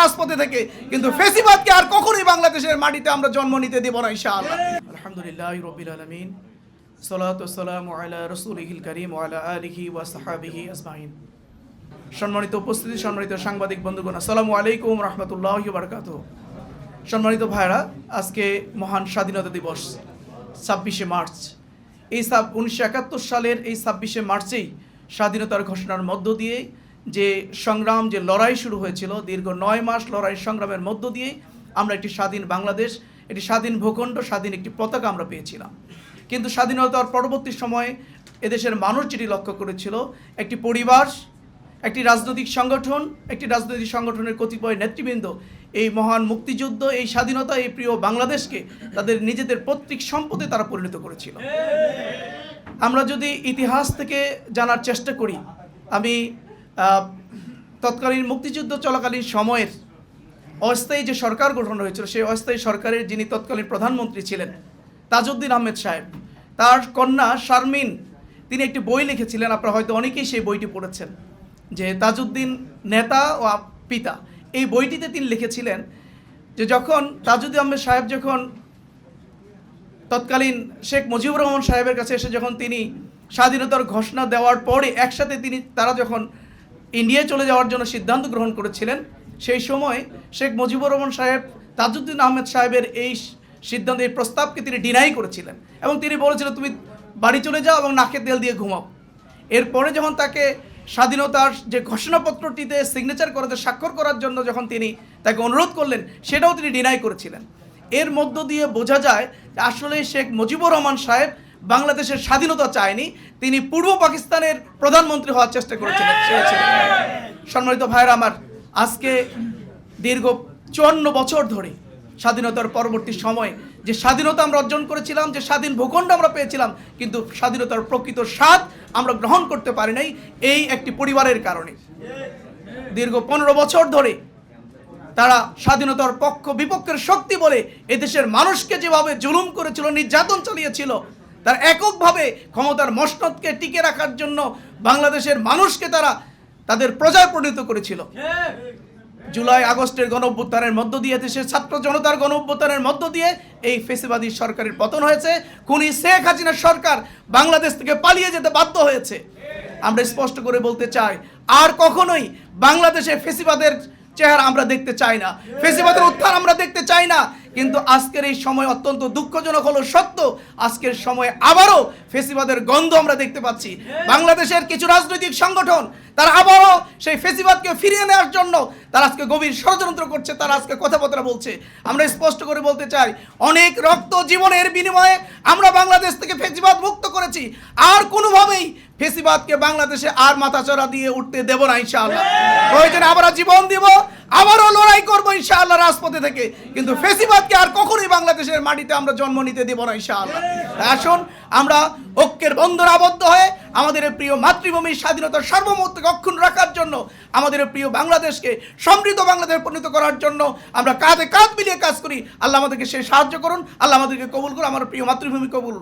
রাজপথে থেকে। কিন্তু ফেসিবাদকে আর কখনোই বাংলাদেশের মাটিতে আমরা জন্ম নিতে দেব না, ইনশাআল্লাহ। আলহামদুলিল্লাহ রবিল আলমিন। সালাত সালাম আলা করিম আলা আলিহি ওয়া সাহাবিহি আজমাইন। সম্মানিত উপস্থিতি, সম্মানিত সাংবাদিক বন্ধুগণ, আসসালামু আলাইকুম রহমতুল্লাহ বারকাত সম্মানিত ভাইরা আজকে মহান স্বাধীনতা দিবস, ছাব্বিশে মার্চ। এই সাব উনিশশো একাত্তর সালের এই ছাব্বিশে মার্চেই স্বাধীনতার ঘোষণার মধ্য দিয়ে যে সংগ্রাম, যে লড়াই শুরু হয়েছিল, দীর্ঘ নয় মাস লড়াই সংগ্রামের মধ্য দিয়ে আমরা একটি স্বাধীন বাংলাদেশ, একটি স্বাধীন ভূখণ্ড, স্বাধীন একটি পতাকা আমরা পেয়েছিলাম। কিন্তু স্বাধীনতার পরবর্তী সময়ে এদেশের মানুষ যেটি লক্ষ্য করেছিল, একটি পরিবার, একটি রাজনৈতিক সংগঠন, একটি রাজনৈতিক সংগঠনের কতিপয় নেতৃবৃন্দ, এই মহান মুক্তিযুদ্ধ, এই স্বাধীনতা, এই প্রিয় বাংলাদেশকে তাদের নিজেদের পৈতৃক সম্পদে তারা পরিণত করেছিল। আমরা যদি ইতিহাস থেকে জানার চেষ্টা করি, আমি তৎকালীন মুক্তিযুদ্ধ চলাকালীন সময়ের অস্থায়ী যে সরকার গঠন হয়েছিল, সেই অস্থায়ী সরকারের যিনি তৎকালীন প্রধানমন্ত্রী ছিলেন, তাজউদ্দিন আহমেদ সাহেব, তার কন্যা শারমিন, তিনি একটি বই লিখেছিলেন, আপনারা হয়তো অনেকেই সেই বইটি পড়েছেন, যে তাজউদ্দিন নেতা ও পিতা। এই বইটিতে তিনি লিখেছিলেন যে যখন তাজউদ্দিন আহমেদ সাহেব যখন তৎকালীন শেখ মুজিবুর রহমান সাহেবের কাছে এসে যখন তিনি স্বাধীনতার ঘোষণা দেওয়ার পরে একসাথে তিনি, তারা যখন ইন্ডিয়ায় চলে যাওয়ার জন্য সিদ্ধান্ত গ্রহণ করেছিলেন। সেই সময় শেখ মুজিবুর রহমান সাহেব, তাজউদ্দিন আহমেদ সাহেবের এই সিদ্ধান্ত এই প্রস্তাবকে তিনি ডিনাই করেছিলেন এবং তিনি বলেছিলেন, তুমি বাড়ি চলে যাও এবং নাকে তেল দিয়ে ঘুমাও। এরপরে যখন তাকে স্বাধীনতার যে ঘোষণাপত্রটিতে সিগনেচার করাতে স্বাক্ষর করার জন্য যখন তিনি তাকে অনুরোধ করলেন, সেটাও তিনি ডিনাই করেছিলেন। এর মধ্য দিয়ে বোঝা যায় আসলে শেখ মুজিবুর রহমান সাহেব বাংলাদেশের স্বাধীনতা চায়নি, তিনি পূর্ব পাকিস্তানের প্রধানমন্ত্রী হওয়ার চেষ্টা করেছিলেন সম্মানিত ভাইয়েরা, আমার আজকে দীর্ঘ চুয়ান্ন বছর ধরে স্বাধীনতার পরবর্তী সময়ে যে স্বাধীনতা আমরা অর্জন করেছিলাম, যে স্বাধীন ভূখণ্ড আমরা পেয়েছিলাম, কিন্তু স্বাধীনতার প্রকৃত স্বাদ আমরা গ্রহণ করতে পারি নাই, এই একটি পরিবারের কারণে। দীর্ঘ পনেরো বছর ধরে তারা স্বাধীনতার পক্ষ বিপক্ষের শক্তি বলে এদেশের মানুষকে যেভাবে জুলুম করেছিল, নির্যাতন চালিয়েছিল তার এককভাবে ক্ষমতার মসনদকে টিকে রাখার জন্য বাংলাদেশের মানুষকে তারা তাদের প্রজায় পরিণত করেছিল। জুলাই আগস্টের গণ মধ্য দিয়ে দেশের ছাত্র জনতার গণ মধ্য দিয়ে এই ফেসিবাদী সরকারের পতন হয়েছে। খুনি শেখ হাসিনার সরকার বাংলাদেশ থেকে পালিয়ে যেতে বাধ্য হয়েছে। আমরা স্পষ্ট করে বলতে চাই, আর কখনোই বাংলাদেশে ফেসিবাদের চেহারা আমরা দেখতে চাই না। ফেসিবাদের উত্থান আমরা দেখতে চাই না। কিন্তু আজকের এই সময় অত্যন্ত দুঃখজনক হলো সত্য আজকের সময় আবারও ফেসিবাদের গন্ধ আমরা দেখতে পাচ্ছি। বাংলাদেশের কিছু রাজনৈতিক সংগঠন তারা আবারও সেই ফেসিবাদকে ফিরিয়ে নেওয়ার জন্য তারা আজকে গভীর ষড়যন্ত্র করছে, তারা আজকে কথাবার্তা বলছে। আমরা স্পষ্ট করে বলতে চাই, অনেক রক্ত জীবনের বিনিময়ে আমরা বাংলাদেশ থেকে ফেসিবাদ মুক্ত করেছি। আর কোনোভাবেই ফেসিবাদকে বাংলাদেশে আর মাথাচড়া দিয়ে উঠতে দেব না, ইনশাআল্লাহ। প্রয়োজনে আমরা জীবন দিব, আবারও লড়াই করব, ইনশাআল্লাহ, রাজপথে থেকে। কিন্তু ফেসিবাদকে আর কখনোই বাংলাদেশের মাটিতে আমরা জন্ম নিতে দেব না, ইনশাআল্লাহ। আসুন, আমরা ঐক্যের বন্ধনে আবদ্ধ হয়ে আমাদের প্রিয় মাতৃভূমির স্বাধীনতা সার্বভৌমত্বকে অক্ষুণ্ণ রাখার জন্য, আমাদের প্রিয় বাংলাদেশকে সমৃদ্ধ বাংলাদেশ পরিণত করার জন্য আমরা কাঁধে কাঁধ মিলিয়ে কাজ করি। আল্লাহ আমাদেরকে সে সাহায্য করুন, আল্লাহ আমাদেরকে কবুল করুন, আমার প্রিয় মাতৃভূমি কবুল।